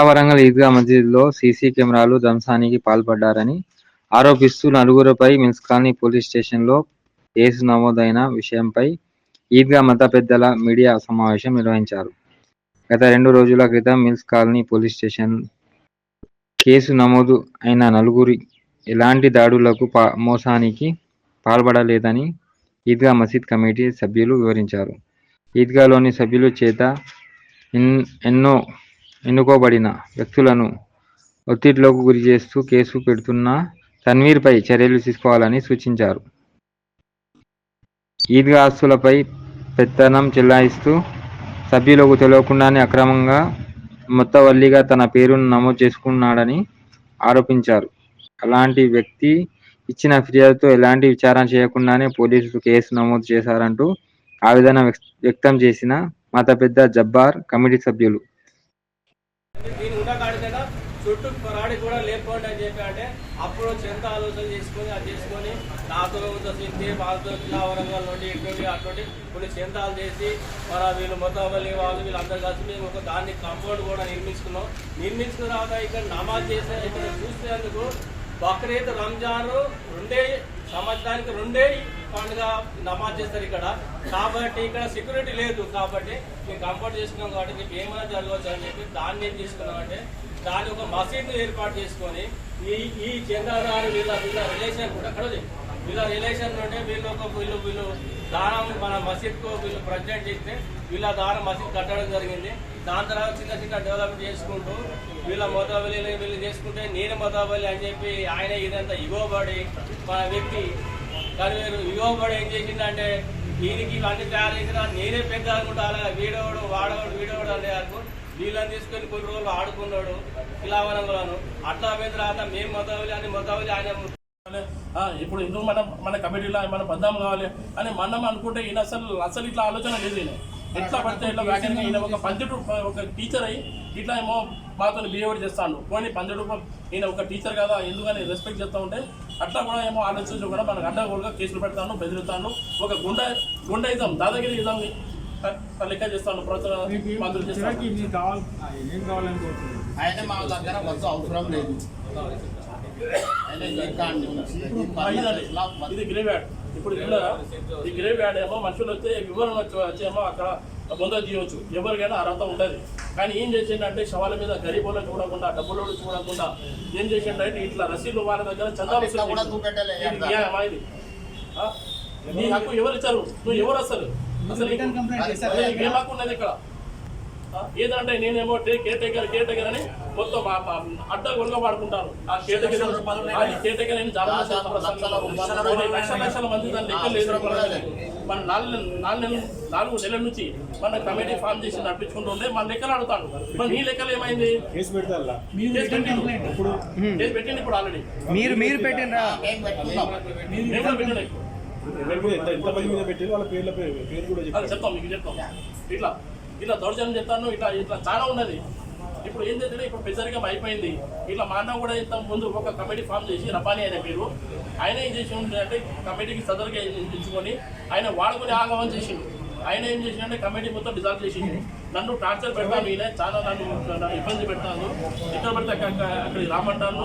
వరంగల్ ఈద్గా మసీదులో సీసీ కెమెరాలు ధ్వంసానికి పాల్పడ్డారని ఆరోపిస్తూ నలుగురుపై మిన్స్ కాలనీ పోలీస్ స్టేషన్లో కేసు నమోదైన విషయంపై ఈద్గా మత పెద్దల మీడియా సమావేశం నిర్వహించారు. గత రెండు రోజుల క్రితం మిల్స్ కాలనీ పోలీస్ స్టేషన్ కేసు నమోదు అయిన నలుగురి ఎలాంటి దాడులకు పా మోసానికి పాల్పడలేదని ఈద్గా మసీద్ కమిటీ సభ్యులు వివరించారు. ఈద్గాలోని సభ్యులు చేత ఎన్- ఎన్నో ఎన్నుకోబడిన వ్యక్తులను ఒత్తిడిలోకి గురి చేస్తూ కేసు పెడుతున్న తన్వీర్పై చర్యలు తీసుకోవాలని సూచించారు. ఈద్గా ఆస్తులపై పెత్తనం చెల్లాయిస్తూ సభ్యులకు తెలియకుండానే అక్రమంగా మొత్తవల్లిగా తన పేరును నమోదు చేసుకున్నాడని ఆరోపించారు. అలాంటి వ్యక్తి ఇచ్చిన ఫిర్యాదుతో ఎలాంటి విచారణ చేయకుండానే పోలీసులు కేసు నమోదు చేశారంటూ ఆవేదన వ్యక్- వ్యక్తం చేసిన మత పెద్ద జబ్బార్ కమిటీ సభ్యులు చుట్టూ పరాడి కూడా లేకపోండి అని చెప్పి అంటే అప్పుడు చెంత ఆలోచన చేసుకొని అది చేసుకొని నాతో సింధి వాళ్ళతో జిల్లా వరంగల్ నుండి ఇటువంటి అటువంటి కొన్ని చెంతాలు చేసి మన వీళ్ళు మొత్తం వాళ్ళు వీళ్ళందరూ కలిసి మేము ఒక దాన్ని కంపౌండ్ కూడా నిర్మించుకున్నాం. నిర్మించుకున్న తర్వాత ఇక్కడ నమాజ్ చేసే ఇక్కడ చూసేందుకు బక్రీద్ రంజాన్ రెండే సంవత్సరానికి రెండే పండుగ నమాజ్ చేస్తారు ఇక్కడ. కాబట్టి ఇక్కడ సెక్యూరిటీ లేదు. కాబట్టి మేము కంఫర్ట్ చేసుకున్నాం కాబట్టి మీకు ఏమైనా జరగవచ్చు అని చెప్పి దాన్ని ఏం తీసుకున్నాం అంటే దాని ఒక మసీద్ను ఏర్పాటు చేసుకొని ఈ ఈ చంద్రదారు వీళ్ళ వీళ్ళ రిలేషన్ కూడా అక్కడ వీళ్ళ రిలేషన్ నుండి వీళ్ళు ఒక వీళ్ళు వీళ్ళు దానం మన మసీద్కు వీళ్ళు ప్రజెంట్ చేస్తే వీళ్ళ దానం మసీద్ కట్టడం జరిగింది. దాని తర్వాత చిన్న చిన్న డెవలప్మెంట్ చేసుకుంటూ వీళ్ళ మొదవలి వీళ్ళు చేసుకుంటే నేను మొదవలి అని చెప్పి ఆయన ఇదంతా ఇవ్వబడి మన వ్యక్తి కానీ మీరు ఇవ్వబడి ఏం చేసిందంటే దీనికి ఇవన్నీ తయారు చేసిన నేనే పెద్ద అనుకుంటా అలాగే వీడోడు వాడోడు వీడోడు అనే అనుకో వీళ్ళని తీసుకొని కొన్ని రోజులు ఆడుకున్నాడు కిలావరంలోను అట్లా పోయిన తర్వాత మేము మొదవలి అని మొదవలి ఆయన ఇప్పుడు ఎందుకు మనం మన కమిటీలో మనం బద్దాం కావాలి అని మనం అనుకుంటే ఈయన అసలు అసలు ఇట్లా ఆలోచన లేదు ఈయన. ఎట్లా పడితే ఇట్లా వ్యాఖ్యానం ఈయన ఒక పంచడు ఒక టీచర్ అయ్యి ఇట్లా ఏమో మాతో బిహేవియర్ చేస్తాను పోనీ పంచడు ఈయన ఒక టీచర్ కదా ఎందుకని రెస్పెక్ట్ చేస్తూ ఉంటే అట్లా కూడా ఏమో ఆలోచించి కూడా మనకు అడ్డగోలుగా కేసులు పెడతాను బెదిరిస్తాను. ఒక గుండ గుండ ఇద్దాం దాదాగిరి ఇద్దాం లెక్క చేస్తాను ప్రోత్సాహం మందులు చేస్తాను. అయితే మా దగ్గర వద్దు అవసరం లేదు. ఇది గ్రేవ్ యాడ్ ఇప్పుడు ఈ గ్రేవ్ యాడ్ ఏమో మనుషులు వస్తే వివరణ వచ్చి వచ్చేమో అక్కడ ముందు తీయవచ్చు ఎవరికైనా అర్హత ఉంటుంది కానీ ఏం చేసిండంటే శవాల మీద గరీబులను చూడకుండా డబ్బులు చూడకుండా ఏం చేసిండంటే ఇట్లా రసీదు వాళ్ళ దగ్గర చందాలు? నీ హక్కు ఎవరు ఇచ్చారు నువ్వు ఎవరు అసలు? ఏం హక్కు ఉన్నది ఇక్కడ? ఏదంటే నేనేమో టే- కేర్ టేకర్ కేర్ టేకర్ అని మొత్తం అడ్డ గొడవ వాడుకుంటాను ఆ నేను చాలా మంది చేస్తాను. కొన్ని లక్షల లక్షల మంది దాని లెక్క లేదు మన నాలుగు నాలుగు నెలలు నాలుగు నెలల నుంచి మన కమిటీ ఫామ్ చేసి నడిపించుకుంటుండే మన లెక్కలు అడుగుతాను మరి నీ లెక్కలు ఏమైంది? కేసు ఇప్పుడు ఆల్రెడీ మీరు మీరు కూడా పెట్టిండే. మీద పెట్టారు వాళ్ళ పేర్ల పేరు కూడా చెప్తాం మీకు చెప్తాం. ఇట్లా. ఇట్లా దౌర్జన్యం చెప్తాను ఇట్లా ఇట్లా చాలా ఉన్నది. ఇప్పుడు ఏం చేస్తే ఇప్పుడు పెద్దరికం అయిపోయింది. ఇట్లా మా అన్న కూడా ఇంత ముందు ఒక కమిటీ ఫామ్ చేసి రబానీ అనే పేరు ఆయన ఏం చేసి అంటే కమిటీకి సదరుగా ఎంచుకొని ఆయన వాడుకొని ఆగమం చేసిండు. ఆయన ఏం చేసిండే కమిటీ మొత్తం డిజాల్వ్ చేసింది నన్ను టార్చర్ పెడతాను ఈయన చాలా నన్ను ఇబ్బంది పెడతాను. ఇక్కడ పెడితే అక్కడ- అక్కడికి రామంటాను